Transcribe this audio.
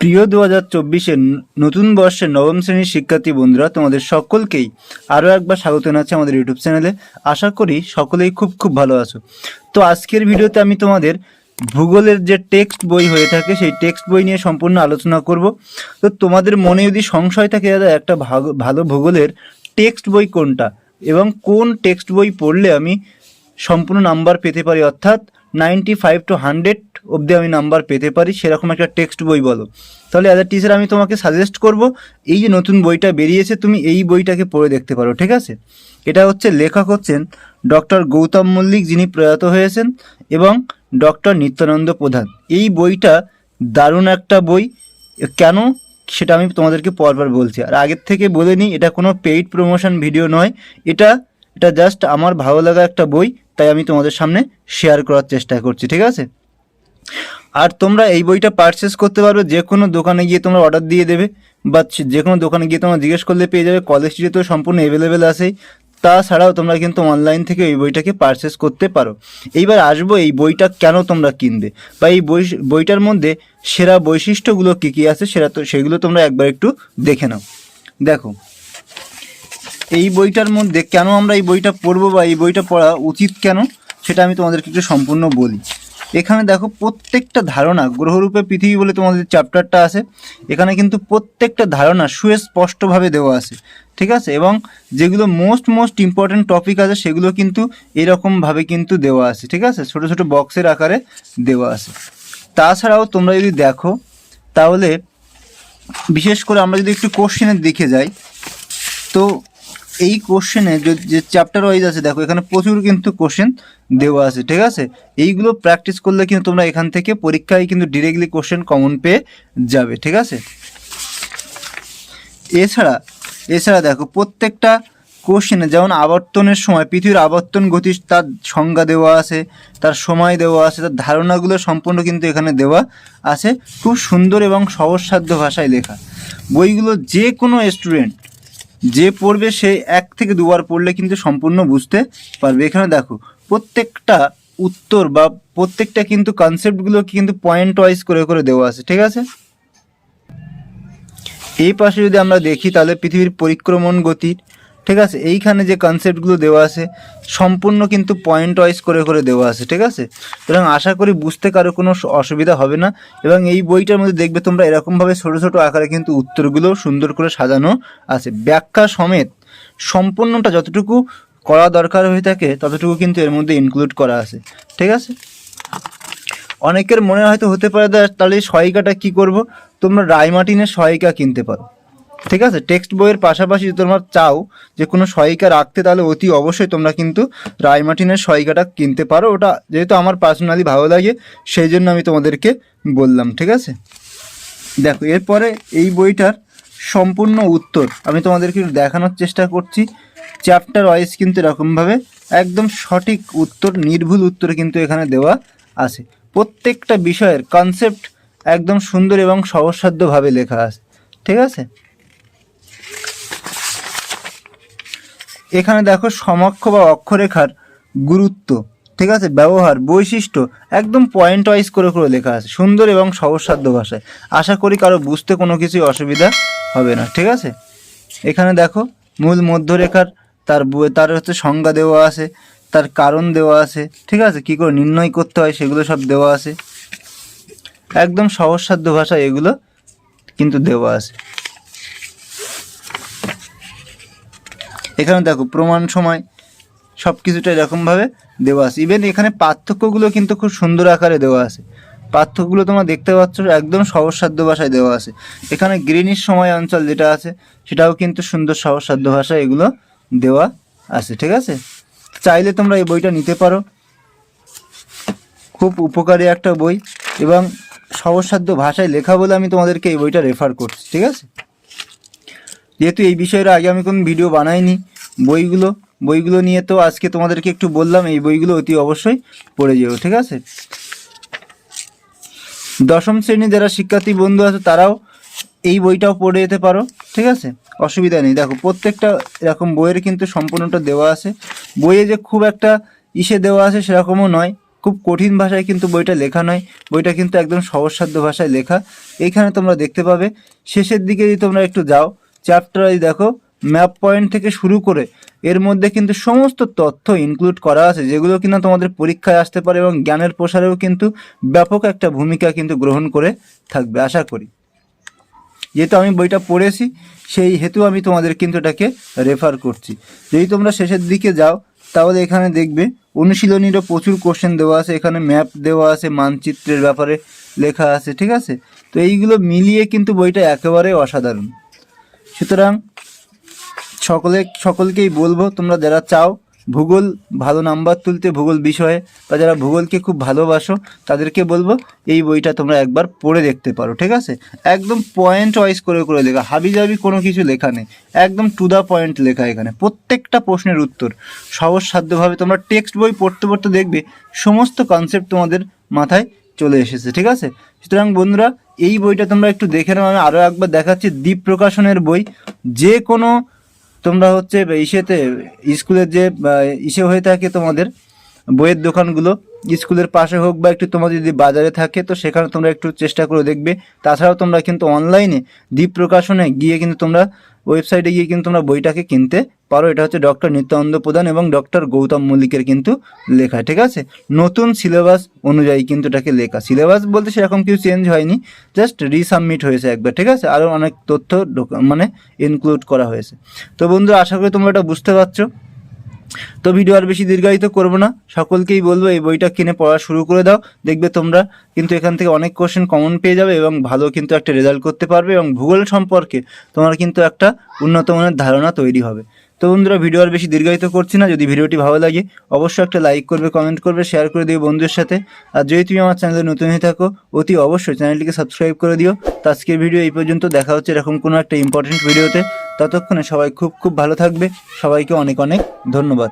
প্রিয় দু হাজার চব্বিশের নতুন বর্ষের নবম শ্রেণির শিক্ষার্থী বন্ধুরা, তোমাদের সকলকেই আরও একবার স্বাগত জানাচ্ছি আমাদের ইউটিউব চ্যানেলে। আশা করি সকলেই খুব খুব ভালো আছো। তো আজকের ভিডিওতে আমি তোমাদের ভূগোলের যে টেক্সট বই হয়ে থাকে, সেই টেক্সট বই নিয়ে সম্পূর্ণ আলোচনা করব। তো তোমাদের মনে যদি সংশয় থাকে দাদা, একটা ভালো ভূগোলের টেক্সট বই কোনটা? এবং কোন টেক্সট বই পড়লে আমি সম্পূর্ণ নাম্বার পেতে পারি? অর্থাৎ নাইনটি ফাইভ টু হান্ড্রেড অবধি আমি নাম্বার পেতে পারি, সেরকম একটা টেক্সট বই বলো। তাহলে অ্যাজ আ টিচার আমি তোমাকে সাজেস্ট করব, এই যে নতুন বইটা বেরিয়েছে, তুমি এই বইটাকে পড়ে দেখতে পারো, ঠিক আছে? এটা হচ্ছে লেখক হচ্ছেন ডক্টর গৌতম মল্লিক, যিনি প্রয়াত হয়েছেন, এবং ডক্টর নিত্যানন্দ প্রধান। এই বইটা দারুণ একটা বই। কেন? সেটা আমি তোমাদেরকে পরপর বলছি। আর আগের থেকে বলে নিই, এটা কোনো পেইড প্রমোশন ভিডিও নয়। এটা এটা জাস্ট আমার ভালো লাগা একটা বই। তাই আমি তোমাদের সামনে শেয়ার করার চেষ্টা করছি, ঠিক আছে? আর তোমরা এই বইটা পারচেস করতে পারবে যে কোনো দোকানে গিয়ে তোমরা অর্ডার দিয়ে দেবে, বা যে কোনো দোকানে গিয়ে তোমরা জিজ্ঞেস করলে পেয়ে যাবে কলেজ স্ট্রিটে তো সম্পূর্ণ অ্যাভেলেবেল আছেই। তাছাড়াও তোমরা কিন্তু অনলাইন থেকে এই বইটাকে পারচেস করতে পারো। এইবার আসব এই বইটা কেন তোমরা কিনবে? বা এই বই, বইটার মধ্যে সেরা বৈশিষ্ট্যগুলো কী কী আছে, সেরা তো, সেগুলো তোমরা একবার একটু দেখে নাও। দেখো এই বইটার মধ্যে কেন আমরা এই বইটা পড়ব বা এই বইটা পড়া উচিত কেন, সেটা আমি তোমাদেরকে একটু সম্পূর্ণ বলি। এখানে দেখো প্রত্যেকটা ধারণা, গ্রহরূপে পৃথিবী বলে তোমাদের চ্যাপ্টারটা আছে, এখানে কিন্তু প্রত্যেকটা ধারণা সুস্পষ্টভাবে দেওয়া আছে, ঠিক আছে? এবং যেগুলো মোস্ট মোস্ট ইম্পর্টেন্ট টপিক আছে, সেগুলো কিন্তু এরকমভাবে কিন্তু দেওয়া আছে, ঠিক আছে? ছোট ছোট বক্সের আকারে দেওয়া আছে। তাছাড়াও তোমরা যদি দেখো, তাহলে বিশেষ করে আমরা যদি একটু কোশ্চেনের দিকে যাই, তো এই কোশ্চেনে যে চ্যাপ্টার ওয়াইজ আছে, দেখো, এখানে প্রচুর কিন্তু কোশ্চেন দেওয়া আছে, ঠিক আছে? এইগুলো প্র্যাকটিস করলে কিন্তু তোমরা এখান থেকে পরীক্ষায় কিন্তু ডিরেক্টলি কোশ্চেন কমন পেয়ে যাবে, ঠিক আছে? এছাড়া এছাড়া দেখো, প্রত্যেকটা কোশ্চেনে যেমন আবর্তনের সময়, পৃথিবীর আবর্তন গতি তার সংজ্ঞা দেওয়া আছে, তার সময় দেওয়া আছে, তার ধারণাগুলো সম্পূর্ণ কিন্তু এখানে দেওয়া আছে। খুব সুন্দর এবং সহজসাধ্য ভাষায় লেখা। বইগুলো যে কোনো স্টুডেন্ট যে পড়বে সে এক থেকে দুবার পড়লে কিন্তু সম্পূর্ণ বুঝতে পারবে। এখানে দেখো, প্রত্যেকটা উত্তর বা প্রত্যেকটা কিন্তু কনসেপ্টগুলো কিন্তু পয়েন্ট ওয়াইজ করে করে দেওয়া আছে, ঠিক আছে? এই পাশে যদি আমরা দেখি, তাহলে পৃথিবীর পরিক্রমণ গতির ঠিক আছে? এইখানে যে কনসেপ্টগুলো দেওয়া আছে, সম্পূর্ণ কিন্তু পয়েন্ট ওয়াইজ করে করে দেওয়া আছে, ঠিক আছে? সুতরাং আশা করি বুঝতে কারও কোনো অসুবিধা হবে না। এবং এই বইটার মধ্যে দেখবে তোমরা এরকমভাবে ছোটো ছোটো আকারে কিন্তু উত্তরগুলো সুন্দর করে সাজানো আছে। ব্যাখ্যা সমেত সম্পূর্ণটা যতটুকু করা দরকার হয়ে থাকে, ততটুকু কিন্তু এর মধ্যে ইনক্লুড করা আছে। ঠিক আছে? অনেকের মনে হয়তো হতে পারে তাহলে সহায়িকাটা কি করব? তোমরা রায়মার্টিনের সহায়িকা কিনতে পারো। ঠিক আছে? টেক্সট বইয়ের পাশাপাশি যদি তোমরা চাও যে কোনো সহায়িকা রাখতে, তাহলে অতি অবশ্যই তোমরা কিন্তু রায়মার্টিনের সহায়িকাটা কিনতে পারো। ওটা যেহেতু আমার পার্সোনালি ভালো লাগে, সেই জন্য আমি তোমাদেরকে বললাম, ঠিক আছে? দেখো, এরপরে এই বইটার সম্পূর্ণ উত্তর আমি তোমাদেরকে দেখানোর চেষ্টা করছি। চ্যাপ্টার ওয়াইজ কিন্তু এরকমভাবে একদম সঠিক উত্তর, নির্ভুল উত্তর কিন্তু এখানে দেওয়া আছে। প্রত্যেকটা বিষয়ের কনসেপ্ট একদম সুন্দর এবং সহজসাধ্যভাবে লেখা আছে। ঠিক আছে? এখানে দেখো সমাক্ষ বা অক্ষরেখার গুরুত্ব, ঠিক আছে? ব্যবহার, বৈশিষ্ট্য, একদম পয়েন্ট ওয়াইজ করে করে লেখা আছে, সুন্দর এবং সহজসাধ্য ভাষায়। আশা করি কারও বুঝতে কোনো কিছুই অসুবিধা হবে না, ঠিক আছে? এখানে দেখো মূল মধ্যরেখার, তার তার হচ্ছে সংজ্ঞা দেওয়া আছে, তার কারণ দেওয়া আছে, ঠিক আছে? কি করে নির্ণয় করতে হয় সেগুলো সব দেওয়া আছে। একদম সহজসাধ্য ভাষায় এগুলো কিন্তু দেওয়া আছে। এখানে দেখো প্রমাণ সময় সব কিছুটা এরকমভাবে দেওয়া আছে। ইভেন এখানে পার্থক্যগুলো কিন্তু খুব সুন্দর আকারে দেওয়া আছে। পার্থক্যগুলো তোমরা দেখতে পাচ্ছ, একদম সহজসাধ্য ভাষায় দেওয়া আছে। এখানে গ্রিনিশ সময় অঞ্চল যেটা আছে, সেটাও কিন্তু সুন্দর সহজসাধ্য ভাষায় এগুলো দেওয়া আছে, ঠিক আছে? চাইলে তোমরা এই বইটা নিতে পারো। খুব উপকারী একটা বই এবং সহজসাধ্য ভাষায় লেখা বলে আমি তোমাদেরকে এই বইটা রেফার করছি, ঠিক আছে? যেহেতু এই বিষয়ের আগে আমি কোনো ভিডিও বানাইনি, বইগুলো বইগুলো নিয়ে তো আজকে তোমাদেরকে একটু বললাম, এই বইগুলো অতি অবশ্যই পড়ে যেও, ঠিক আছে? দশম শ্রেণি যারা শিক্ষার্থী বন্ধু আছে, তারাও এই বইটাও পড়ে যেতে পারো, ঠিক আছে? অসুবিধা নেই। দেখো, প্রত্যেকটা এরকম বইয়ের কিন্তু সম্পূর্ণটা দেওয়া আছে। বইয়ে যে খুব একটা ইসে দেওয়া আছে সেরকমও নয়। খুব কঠিন ভাষায় কিন্তু বইটা লেখা নয়। বইটা কিন্তু একদম সহজসাধ্য ভাষায় লেখা। এইখানে তোমরা দেখতে পাবে। শেষের দিকে যদি তোমরা একটু যাও চ্যাপ্টার দেখো ম্যাপ পয়েন্ট থেকে শুরু করে এর মধ্যে কিন্তু সমস্ত তথ্য ইনক্লুড করা আছে, যেগুলো কিনা তোমাদের পরীক্ষায় আসতে পারে এবং জ্ঞানের প্রসারেও কিন্তু ব্যাপক একটা ভূমিকা কিন্তু গ্রহণ করে থাকবে, আশা করি। যেহেতু আমি বইটা পড়েছি, সেই হেতু আমি তোমাদের কিন্তু এটাকে রেফার করছি। যদি তোমরা শেষের দিকে যাও, তাহলে এখানে দেখবে অনুশীলনীরও প্রচুর কোশ্চেন দেওয়া আছে, এখানে ম্যাপ দেওয়া আছে, মানচিত্রের ব্যাপারে লেখা আছে, ঠিক আছে? তো এইগুলো মিলিয়ে কিন্তু বইটা একেবারে অসাধারণ। সুতরাং সকলে, সকলকেই বলব, তোমরা যারা চাও ভূগোল, ভালো নাম্বার তুলতে ভূগোল বিষয়ে, বা যারা ভূগোলকে খুব ভালোবাসো, তাদেরকে বলব, এই বইটা তোমরা একবার পড়ে দেখতে পারো, ঠিক আছে? একদম পয়েন্ট ওয়াইজ করে করে লেখা, হাবি জাবি কোনো কিছু লেখা নেই, একদম টু দ্য পয়েন্ট লেখা এখানে, প্রত্যেকটা প্রশ্নের উত্তর, সহজসাধ্যভাবে তোমরা টেক্সট বই পড়তে পড়তে দেখবে, সমস্ত কনসেপ্ট তোমাদের মাথায় চলে এসেছে, ঠিক আছে? সুতরাং বন্ধুরা এই বইটা তোমরা একটু দেখে নাও, আমি আরও একবার দেখাচ্ছি দ্বীপ প্রকাশনের বই। যে কোনো তোমরা হচ্ছে ইসেতে স্কুলের যে ইসে হয়ে থাকে তোমাদের বইয়ের দোকানগুলো, স্কুলের পাশে হোক বা একটু তোমাদের যদি বাজারে থাকে, তো সেখানে তোমরা একটু চেষ্টা করে দেখবে। তাছাড়াও তোমরা কিন্তু অনলাইনে দ্বীপ প্রকাশনে গিয়ে কিন্তু তোমরা ওয়েবসাইটে গিয়ে কিন্তু তোমরা বইটাকে কিনতে পারো। এটা হচ্ছে ডক্টর নিত্যানন্দ প্রধান এবং ডক্টর গৌতম মল্লিকের কিন্তু লেখা, ঠিক আছে? নতুন সিলেবাস অনুযায়ী কিন্তু এটাকে লেখা। সিলেবাস বলতে সেরকম কিছু চেঞ্জ হয়নি জাস্ট রিসাবমিট হয়েছে একবার, ঠিক আছে? আরও অনেক তথ্য মানে ইনক্লুড করা হয়েছে। তো বন্ধু আশা করি তোমরা এটা বুঝতে পারছ। তো ভিডিও আর বেশি দীর্ঘায়িত করব না। সকলকেই বলব, এই বইটা কিনে পড়া শুরু করে দাও। দেখবে তোমরা কিন্তু এখান থেকে অনেক কোশ্চেন কমন পেয়ে যাবে এবং ভালো কিন্তু একটা রেজাল্ট করতে পারবে এবং ভূগোল সম্পর্কে তোমার কিন্তু একটা উন্নত মানের ধারণা তৈরি হবে। তো বন্ধুরা ভিডিও আর বেশি দীর্ঘায়িত করছি না। যদি ভিডিওটি ভালো লাগে, অবশ্যই একটা লাইক করবে কমেন্ট করবে শেয়ার করে দিও বন্ধুদের সাথে। আর যদি তুমি আমার চ্যানেলে নতুন হয়ে থাকো, অতি অবশ্যই চ্যানেলটিকে সাবস্ক্রাইব করে দিও। তো আজকের ভিডিও এই পর্যন্ত। দেখা হচ্ছে এরকম কোনো একটা ইম্পর্টেন্ট ভিডিওতে ততক্ষণে সবাই খুব খুব ভালো থাকবে। সবাইকে অনেক অনেক ধন্যবাদ।